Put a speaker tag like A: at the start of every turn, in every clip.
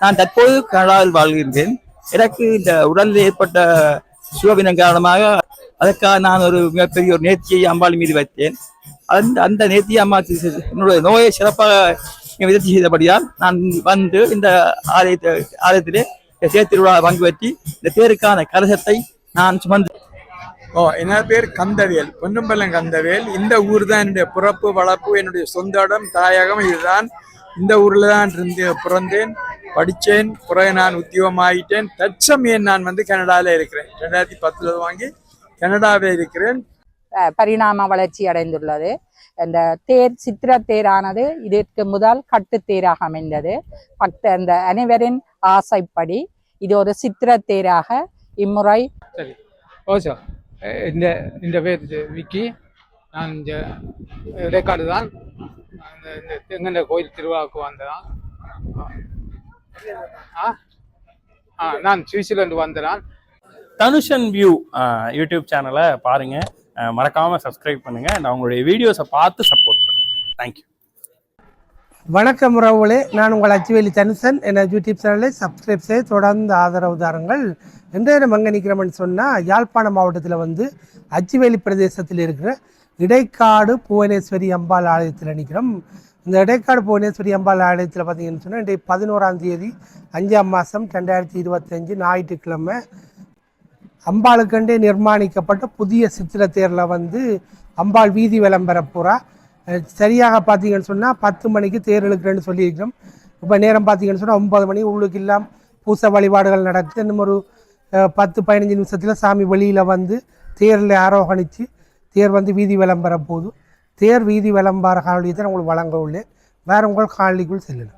A: நான் தற்போது கனடாவில் வாழ்கின்றேன். எனக்கு இந்த உடலில் ஏற்பட்ட சுகவினம் காரணமாக அதற்காக நான் ஒரு மிகப்பெரிய ஒரு நேர்த்தியை அம்பாள் மீது வைத்தேன். அந்த அந்த நேர்த்தியை அம்மா என்னுடைய நோயை சிறப்பாக விதத்தி செய்தபடியால் நான் வந்து இந்த ஆலயத்தை ஆலயத்திலே இந்த தேர் திருவிழா பங்கு பற்றி இந்த தேருக்கான கலசத்தை நான் சுமந்து
B: ஓ என்ன பேர் கந்தவேல். பொன்னம்பலம் கந்தவேல். இந்த ஊர் தான் என்னுடைய பிறப்பு வளர்ப்பு என்னுடைய சொந்த இடம் தாயகம் இதுதான் இந்த ஊர்ல தான் இருந்து பிறந்தேன் படித்தேன் பிறகு நான் உத்தியோகம் ஆகிட்டேன் தற்சமயம் நான் வந்து கனடாவில் இருக்கிறேன். ரெண்டாயிரத்தி பத்துல வாங்கி கனடாவில் இருக்கிறேன்.
C: பரிணாம வளர்ச்சி அடைந்துள்ளது. இந்த தேர் சித்திர தேரானது இதற்கு முதல் கட்டுத்தேராக அமைந்தது. பக்த அந்த அனைவரின் ஆசைப்படி இது ஒரு சித்திர தேராக இம்முறை
D: சரி. ஓசோ இந்த இந்த பேர் விக்கி. நான் இந்த ரெக்கார்டு தான். நான் இந்த தெங்கண்ட கோயில் திருவிழாவுக்கு வந்ததான். ஆ? ஆ நான் சுவிட்சர்லாந்து வந்ததான்.
E: தனுஷன் வியூ யூடியூப் சேனலை பாருங்க. அஹ் மறக்காம சப்ஸ்கிரைப் பண்ணுங்க. and அவங்களுடைய வீடியோஸை பார்த்து சப்போர்ட் பண்ணுங்க. தேங்க்யூ
F: வணக்கம் உறவுகளே. நான் உங்கள் அச்சுவேலி தனுசன் என யூடியூப் சேனலை சப்ஸ்கிரைப் செய்து தொடர்ந்து ஆதரவு தாருங்கள். இன்றைய நம்ம எங்கே நிற்கிறோம்னு சொன்னால் யாழ்ப்பாணம் மாவட்டத்தில் வந்து அச்சுவேலி பிரதேசத்தில் இருக்கிற இடைக்காடு புவனேஸ்வரி அம்பாள் ஆலயத்தில் நிற்கிறோம். இந்த இடைக்காடு புவனேஸ்வரி அம்பாள் ஆலயத்தில் பார்த்தீங்கன்னு சொன்னால் இன்றைக்கு பதினோராம் தேதி அஞ்சாம் மாதம் ரெண்டாயிரத்தி இருபத்தஞ்சு ஞாயிற்றுக்கிழமை அம்பாளுக்கண்டே நிர்மாணிக்கப்பட்ட புதிய சித்திர தேரில் வந்து அம்பாள் வீதி விளம்பர புறா சரியாக பார்த்தீங்கன்னு சொன்னால் பத்து மணிக்கு தேர் இழுக்கிறேன்னு சொல்லியிருக்கிறோம். இப்போ நேரம் பார்த்தீங்கன்னு சொன்னால் ஒன்பது மணி உள்ளுக்கு இல்லாம் பூச வழிபாடுகள் நடக்குது. இன்னும் ஒரு பத்து பதினஞ்சு நிமிஷத்தில் சாமி வெளியில் வந்து தேரில் ஆரோகணித்து தேர் வந்து வீதி விளம்பர போதும். தேர் வீதி விளம்பர காணொலியை தான் உங்களுக்கு வழங்க உள்ளேன். வேற உங்கள் காணொலிக்குள் செல்லலாம்.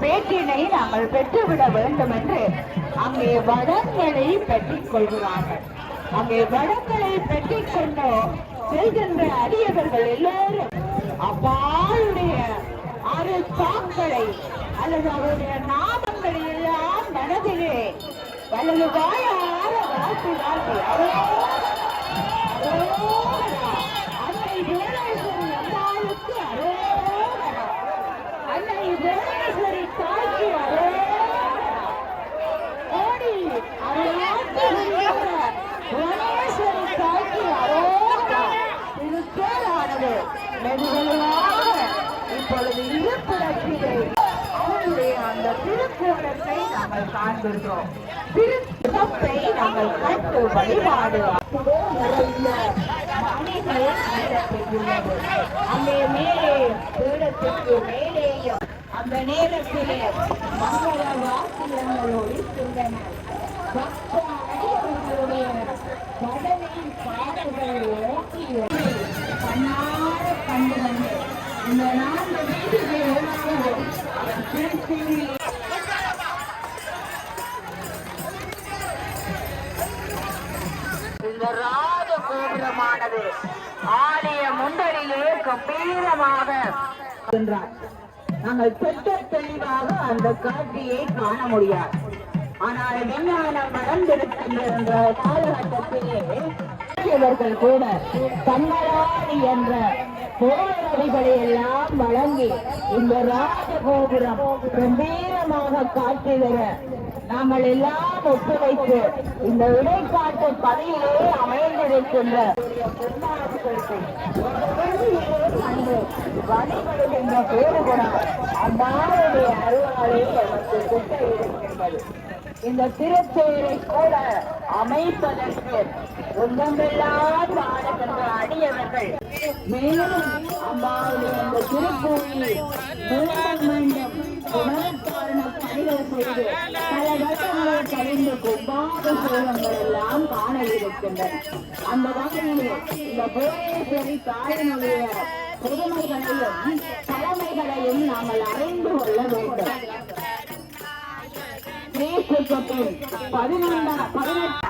G: பேட்டினை நாங்கள் பெற்றுவிட வேண்டும் என்று அங்கே வடங்களை பெற்றுக் கொள்கிறார்கள் அங்கே வடங்களை பெற்றுக் கொண்டோ செல்கின்ற அடியவர்கள் எல்லோரும் அப்பாளுடைய அரு தாக்களை அல்லது அவருடைய நாமங்களை எல்லாம் மனதிலே வலது வாயார வாழ்த்தி வாழ்த்தி காண்கின்றோம். திருத்தப்பை நாங்கள் கட்டு வழிபாடு. நிறைந்த அங்கே மேலே பீடத்துக்கு மேலேயும் அந்த நேரத்திலே மங்கள வாக்கியங்கள் ஒழித்துள்ளன பக்த அடியவர்களுடைய கடலின் பாடுகள் ஓட்டி கண்ணார கண்டு வந்து இந்த நான்கு வீடுகள் கம்பீரமாக சென்றார். நாங்கள் திட்ட தெளிவாக அந்த காட்சியை காண முடியாது. ஆனால் விஞ்ஞானம் வளர்ந்திருக்கின்ற இந்த காலகட்டத்திலே இவர்கள் கூட தன்னலாடி என்ற போராளிகளை எல்லாம் வழங்கி இந்த ராஜகோபுரம் கம்பீரமாக காட்சி தர நாங்கள் எல்லாம் ஒத்துழைத்து இந்த இடைக்காட்டு பணியிலே அமைந்திருக்கின்ற கண்டு வழிபடுகின்ற பேருகுணம் அம்மாவுடைய அருளாலே நமக்கு கிட்ட இருக்கின்றது இந்த திருச்செயலை கூட அமைப்பதற்கு உள்ளமெல்லாம் பாடுகின்ற அடியவர்கள். மேலும் அம்மாவுடைய இந்த திருப்பூரில் மீண்டும் மீண்டும் புனருத்தாரண பணிகள் செய்து பல கழிந்து எல்லாம் காண இருக்கின்றன அந்த வகையிலே இந்த புவனேஸ்வரி தாயினுடைய புதுமைகளையும் தலைமைகளையும் நாங்கள் அறிந்து கொள்ள வேண்டும் பதினெட்டு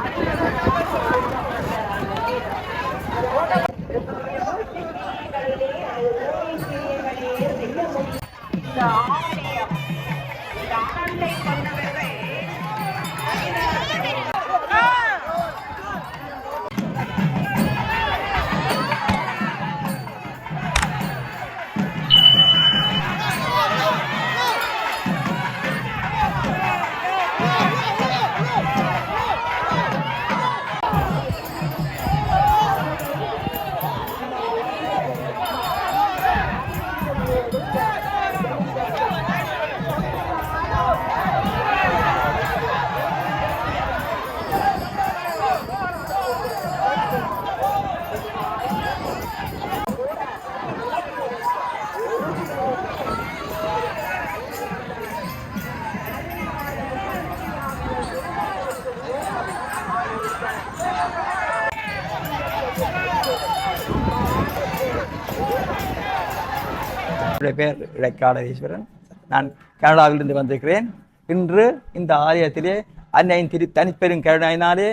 A: என்னுடைய பெயர் இடைக்காடதீஸ்வரன் நான் கனடாவிலிருந்து வந்திருக்கிறேன். இன்று இந்த ஆலயத்திலே அன்னையின் திரு தனிப்பெரும் கருணையினாலே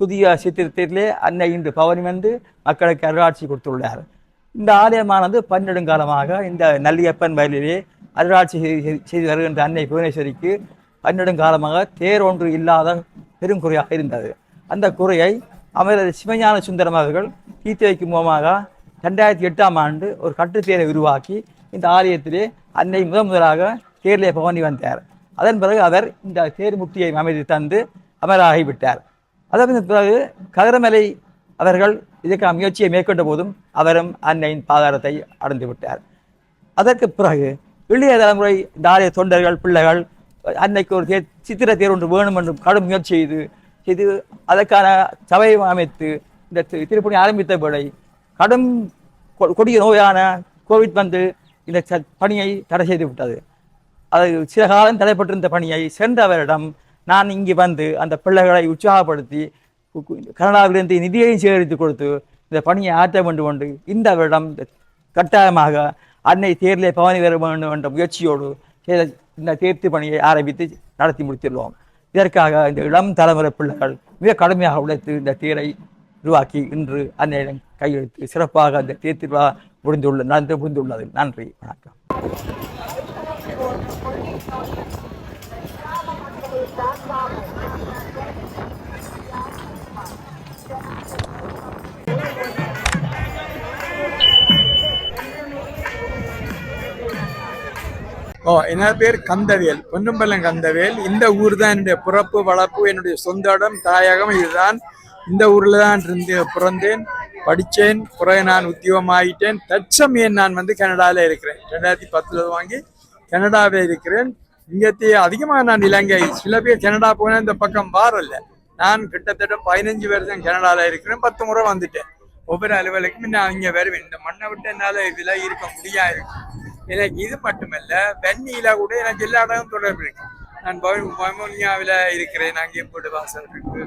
A: புதிய சித்திரத்திலே அன்னை இன்று பவனி வந்து மக்களுக்கு அருளாட்சி கொடுத்துள்ளார். இந்த ஆலயமானது பன்னெடுங்காலமாக இந்த நல்லியப்பன் வயலிலே அருளாட்சி செய்து- வருகின்ற அன்னை புவனேஸ்வரிக்கு பன்னெடுங்காலமாக தேர் ஒன்று இல்லாத பெருங்குறையாக இருந்தது. அந்த குறையை அமரர் சிவஞான சுந்தரம் அவர்கள் தீர்த்து வைக்கும் மூலமாக ரெண்டாயிரத்தி எட்டாம் ஆண்டு ஒரு கட்டுத்தேரை உருவாக்கி இந்த ஆலயத்திலே அன்னை முதன் முதலாக தேர்லே பவனி வந்தார். அதன் பிறகு அவர் இந்த தேர் அமைதி தந்து அமராகிவிட்டார் அதற்கு பிறகு கதிரமலை அவர்கள் இதற்கான முயற்சியை மேற்கொண்ட போதும் அவரும் அன்னையின் பாதாரத்தை அடைந்து விட்டார். அதற்கு பிறகு இளைய தலைமுறை இந்த ஆலய தொண்டர்கள் பிள்ளைகள் அன்னைக்கு ஒரு தேர் சித்திர தேர் ஒன்று வேணும் என்று கடும் முயற்சி செய்து இது அதற்கான சபையை அமைத்து இந்த திருப்பணி ஆரம்பித்த வேளை கடும் கொ- கொடிய நோயான கோவிட் வந்து இந்த ச- பணியை தடை செய்து விட்டது. அது சில காலம் தடைப்பட்டிருந்த பணியை சென்றவரிடம் நான் இங்கு வந்து அந்த பிள்ளைகளை உற்சாகப்படுத்தி கனடாவிலிருந்து நிதியையும் சேகரித்து கொடுத்து இந்த பணியை ஆற்ற வேண்டும் என்று இந்த வருடம் இந்த கட்டாயமாக அன்னை தேர்தலை பவனி வர வேண்டும் என்ற முயற்சியோடு செய்த இந்த தேர்த்து பணியை ஆரம்பித்து நடத்தி முடித்துள்ளோம். இதற்காக இந்த இளம் தலைமுறை பிள்ளைகள் மிக கடுமையாக உழைத்து இந்த தேரை உருவாக்கி இன்று அன்னையிடம் கையெழுத்து. சிறப்பாக அந்த தேர் புரிந்துள்ள நன்றி புரிந்துள்ளது நன்றி. வணக்கம்.
B: ஓ என்ன பேர்? கந்தவேல். பொன்னம்பலம் கந்தவேல். இந்த ஊர் தான் என்னுடைய பிறப்பு வளர்ப்பு என்னுடைய சொந்த இடம் தாயகம். இதுதான் இந்த ஊர்ல தான் இருந்து பிறந்தேன். படித்தேன் பிறகு நான் உத்தியோகமாகிட்டேன் தற்சமயம் நான் வந்து கனடாவில் இருக்கிறேன்? ரெண்டாயிரத்தி பத்துல வாங்கி கனடாவில் இருக்கிறேன். இங்கத்தே அதிகமாக நான் இலங்கை சில பேர் கனடா போனேன் இந்த பக்கம் வாரல்ல நான் கிட்டத்தட்ட பதினஞ்சு வருஷம் கனடாவில் இருக்கிறேன். பத்து முறை வந்துட்டேன். ஒவ்வொரு அலுவலுக்கும் நான் இங்க வருவேன். இந்த மண்ணை விட்டு என்னால இதுல இருக்க முடியாது. எனக்கு இது மட்டுமல்ல வெண்ணியில கூட எனக்கு எல்லா இடமும் தொடர்பு இருக்கு. நான் மொமோனியாவில் இருக்கிறேன் அங்கே போட்டு வாசல் இருக்கு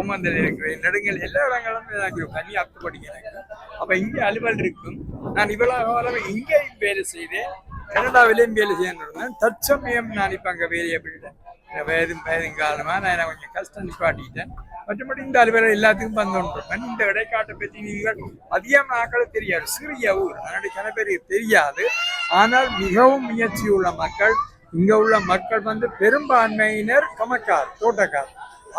B: ஓமந்தல் இருக்கிறேன் நெடுங்கல் எல்லா இடங்களும் எனக்கு கன்னி அப்பு படிக்கிறேன். அப்ப இங்கே அலுவல் இருக்கும். நான் இவ்வளோ காலம் இங்கேயும் வேலை செய்தேன். கனடாவிலேயும் வேலை செய்யணும் தற்சமயம் நான் இப்ப அங்க வேலையை விட்டுட்டேன் வயது வயதும் காரணமாக நான் எனக்கு கொஞ்சம் கஷ்டம் நிப்பாட்டிட்டேன். மற்றபடி இந்த அலுவலர் எல்லாத்துக்கும் வந்துருப்பேன் இந்த இடைக்காட்டை பற்றி நீங்கள் அதிகமாக ஆக்களும் தெரியாது. சிறிய ஊர். அதனுடைய சில பேருக்கு தெரியாது. ஆனால் மிகவும் முயற்சி உள்ள மக்கள் இங்க உள்ள மக்கள் வந்து பெரும்பான்மையினர் கமக்கார் தோட்டக்கார்.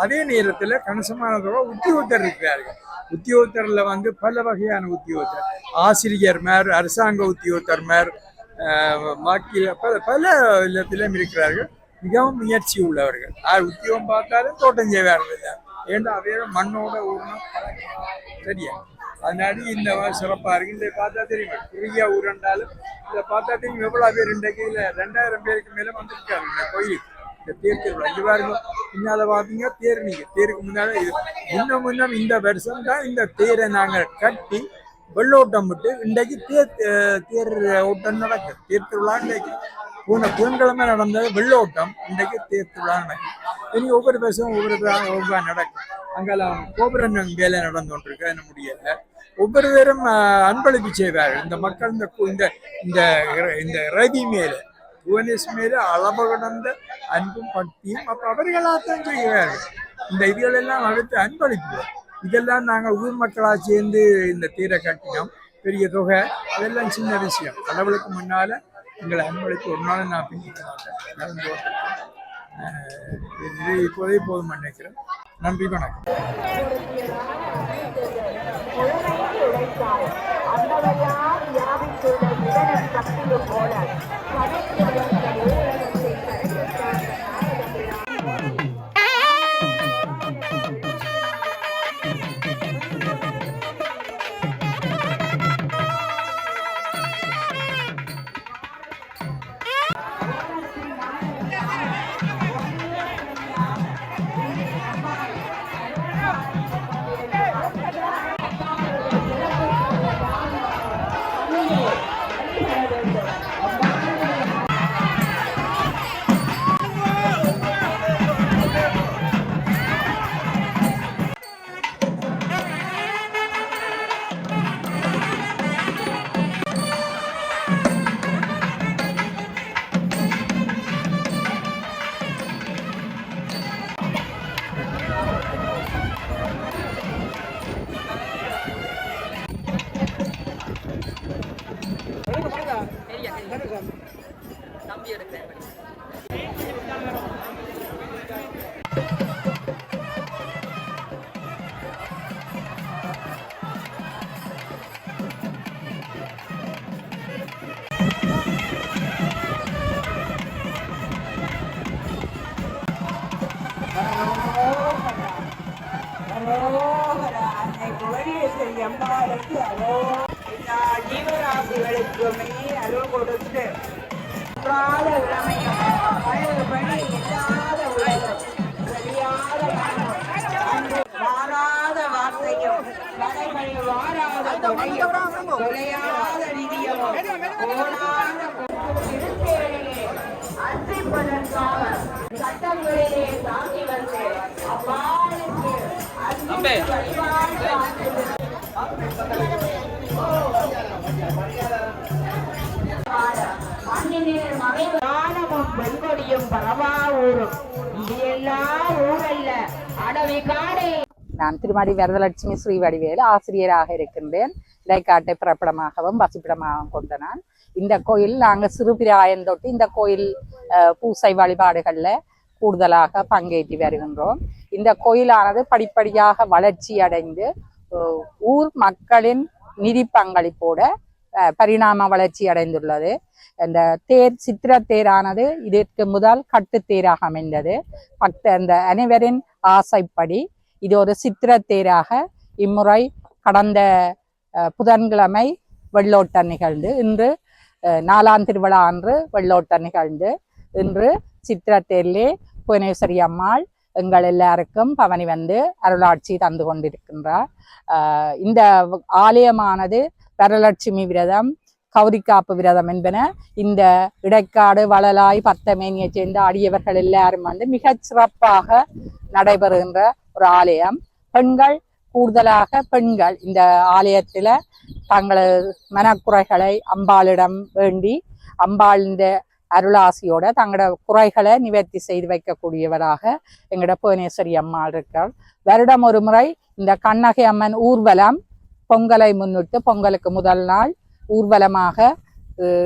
B: அதே நேரத்தில் கணிசமானதோட உத்தியோகத்தர் இருக்கிறார்கள். உத்தியோகத்தரில் வந்து பல வகையான உத்தியோகத்தர். ஆசிரியர் மேர் அரசாங்க உத்தியோகத்தர் மேர் பாக்கி பல பல இல்லத்திலும் இருக்கிறார்கள். மிகவும் முயற்சி உள்ளவர்கள். யார் உத்தியோகம் பார்த்தாலும் தோட்டம் செய்வார்கள் ஏன்னா அதே மண்ணோட ஊர்னா சரியா? அதனால இந்த மாதிரி இருக்கு. இந்த பார்த்தா தெரியும்? குறுகிய ஊரண்டாலும் இதை பார்த்தா தெரியும் எவ்வளவு பேர் இன்றைக்கு இல்ல ரெண்டாயிரம் பேருக்கு மேல வந்திருக்காரு. இந்த கோயிலுக்கு இந்த தேர் திருவிழா இது பாருங்க. முன்னால பார்த்தீங்க தேர் நீங்க. தேருக்கு முன்னால இது. முன்ன முன்னம் இந்த வருஷம் தான் இந்த தேரை நாங்க கட்டி வெள்ளோட்டம் விட்டு இன்றைக்கு தேர் தேர் ஓட்டம் நடக்குது தேர் திருவிழா இன்றைக்கு. போன புதன்கிழமை நடந்தது வெள்ளோட்டம் இன்றைக்கு தேர் திருவிழா நடக்கு. இனி ஒவ்வொரு வருஷம் ஒவ்வொரு ஒவ்வொரு நடக்கும். அங்கெல்லாம் கோபுரம் வேலை நடந்து கொண்டிருக்கு என்ன முடியல ஒவ்வொருவரும் அன்பளிப்பு செய்வார்கள். இந்த மக்கள் இந்த கு- இந்த இந்த இற- இந்த ரவி மேலே புவனேஷ் மேலே அளவு கடந்த அன்பும் பக்தியும் அப்ப அவர்களாத்தான் செய்கிறார்கள் இந்த இதுகளெல்லாம் அடுத்து அன்பளிப்பு. இதெல்லாம் நாங்கள் ஊர் மக்களாக சேர்ந்து இந்த தீரை கட்டினோம். பெரிய தொகை. அதெல்லாம் சின்ன விஷயம். கடவுளுக்கு முன்னால எங்களை அன்பளிப்பு ஒரு நாள் நான் பின்னிக்க மாட்டேன். நடந்து இது இப்போதே போதும் நினைக்கிறேன். நன்றி வணக்கம்.
G: உழைத்து உழைத்தாய் யாவித்துள்ள போல. அன்னை வாராத தொலையாத நிதியமும் சட்டங்களிலே தாங்கி வந்து. அம்மாளுக்கு அன்பு இது எல்லாம் ஊரல்ல. அடவி காடே.
C: நான் திருமதி வரதலட்சுமி ஸ்ரீவடிவேலு ஆசிரியராக இருக்கின்றேன். இடைக்காட்டை பிறப்பிடமாகவும் வசிப்பிடமாகவும் கொண்ட நான். இந்த கோயில் நாங்கள் சிறுபிராயம் தொட்டு இந்த கோயில் பூசை வழிபாடுகளில் கூடுதலாக பங்கேற்றி வருகின்றோம். இந்த கோயிலானது படிப்படியாக வளர்ச்சி அடைந்து ஊர் மக்களின் நிதி பங்களிப்போட அஹ், பரிணாம வளர்ச்சி அடைந்துள்ளது. இந்த தேர் சித்திர தேரானது இதற்கு முதல் கட்டுத்தேராக அமைந்தது. பக்த அந்த அனைவரின் ஆசைப்படி இது ஒரு சித்திர தேராக இம்முறை கடந்த புதன்கிழமை வெள்ளோட்டம் நிகழ்ந்து இன்று நாலாம் திருவிழா அன்று வெள்ளோட்டம் நிகழ்ந்து இன்று சித்திரத்தேரிலே புவனேஸ்வரி அம்மாள் எங்கள் எல்லாருக்கும் பவனி வந்து அருளாட்சி தந்து கொண்டிருக்கின்றார். இந்த ஆலயமானது வரலட்சுமி விரதம் கௌரிக்காப்பு விரதம் என்பன இந்த இடைக்காடு வளலாய் பத்தமேனியைச் சேர்ந்த அடியவர்கள் எல்லாரும் வந்து மிகச் சிறப்பாக நடைபெறுகின்ற ஒரு ஆலயம். பெண்கள் கூடுதலாக பெண்கள். இந்த ஆலயத்துல தங்களது மனக்குறைகளை அம்பாளிடம் வேண்டி அம்பாளின் அருளாசியோட தங்களோட குறைகளை நிவர்த்தி செய்து வைக்கக்கூடியவராக எங்களோட புவனேஸ்வரி அம்மாள் இருக்கிறார் வருடம் ஒரு முறை இந்த கண்ணகை அம்மன் ஊர்வலம் பொங்கலை முன்னிட்டு பொங்கலுக்கு முதல் நாள் ஊர்வலமாக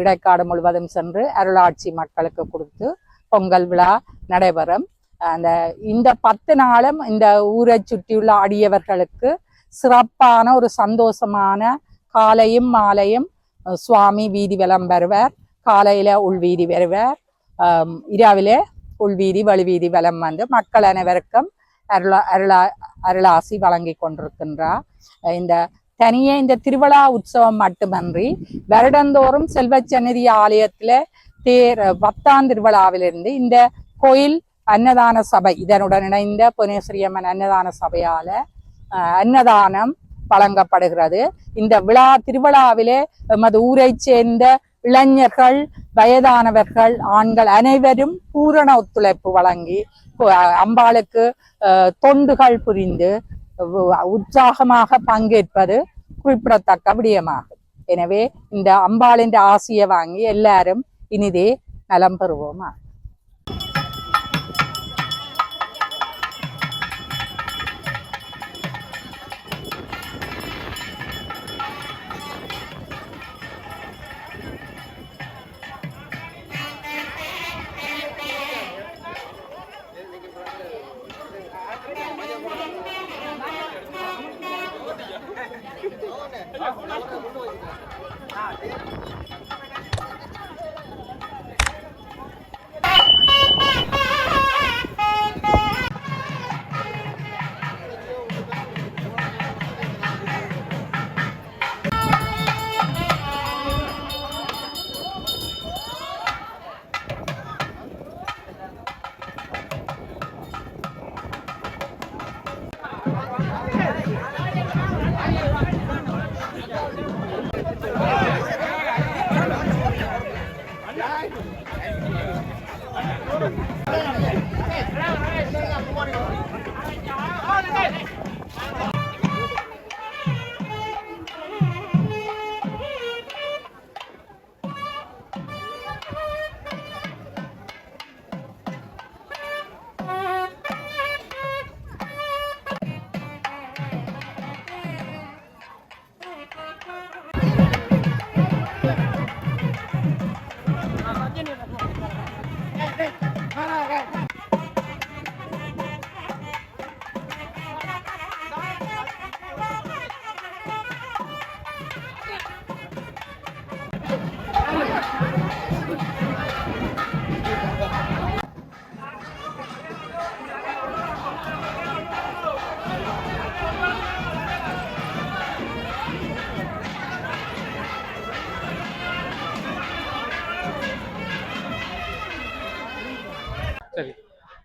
C: இடைக்காடு முழுவதும் சென்று அருளாட்சி மக்களுக்கு கொடுத்து பொங்கல் விழா நடைபெறும். அந்த இந்த பத்து நாளும் இந்த ஊரை சுற்றியுள்ள அடியவர்களுக்கு சிறப்பான ஒரு சந்தோஷமான காலையும் மாலையும் சுவாமி வீதி வலம் வருவார் காலையில உள்வீதி வருவார் ஆம், இரவிலே உள்வீதி வழிவீதி வலம் வந்து மக்கள் அனைவருக்கும் அருளா அருளா அருளாசி வழங்கி கொண்டிருக்கின்றார். இந்த தனியே இந்த திருவிழா உற்சவம் மட்டுமன்றி வருடந்தோறும் செல்வச்சன்னதி ஆலயத்துல தேர் பத்தாம் திருவிழாவிலிருந்து இந்த கோயில் அன்னதான சபை. இதனுடன் இணைந்த புவனேஸ்வரி அம்மன் அன்னதான சபையால அஹ், அன்னதானம் வழங்கப்படுகிறது. இந்த விழா திருவிழாவிலே எமது ஊரை சேர்ந்த இளைஞர்கள் வயதானவர்கள் ஆண்கள் அனைவரும் பூரண ஒத்துழைப்பு வழங்கி அம்பாளுக்கு தொண்டுகள் புரிந்து உற்சாகமாக பங்கேற்பது குறிப்பிடத்தக்க விடயமாகும். எனவே இந்த அம்பாளின் ஆசியை வாங்கி எல்லாரும் இனிதே நலம் பெறுவோமா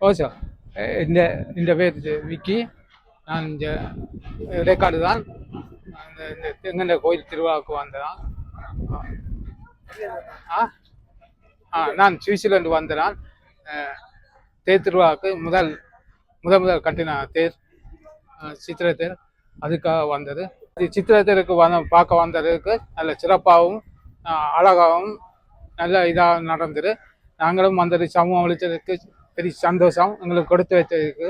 D: ஓசோ എൻ്റെ എൻ്റെ പേര് വിക്കി நான் இங்கே இடைக்காடு தான் அந்த இந்த தெங்கண்ட கோயில் திருவிழாவுக்கு வந்ததான் ஆ ஆ நான் சுவிட்சர்லாந்து வந்த நான் அஹ், தேர் திருவிழாவுக்கு முதல் முதல் முதல் கட்டின தேர் அஹ், சித்திரை தேர் அதுக்காக வந்தது இது சித்திரை தேருக்கு வந்த பார்க்க வந்ததுக்கு நல்ல சிறப்பாகவும் அஹ், அழகாகவும் நல்ல இதாக நடந்தது நாங்களும் வந்தது சமூகம் அளித்ததுக்கு பெரிய சந்தோஷம் எங்களுக்கு கொடுத்து வைத்ததுக்கு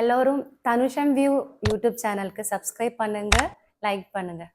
H: எல்லோரும் தனுஷம் வியூ யூடியூப் சேனலுக்கு சப்ஸ்கிரைப் பண்ணுங்கள் லைக் பண்ணுங்கள்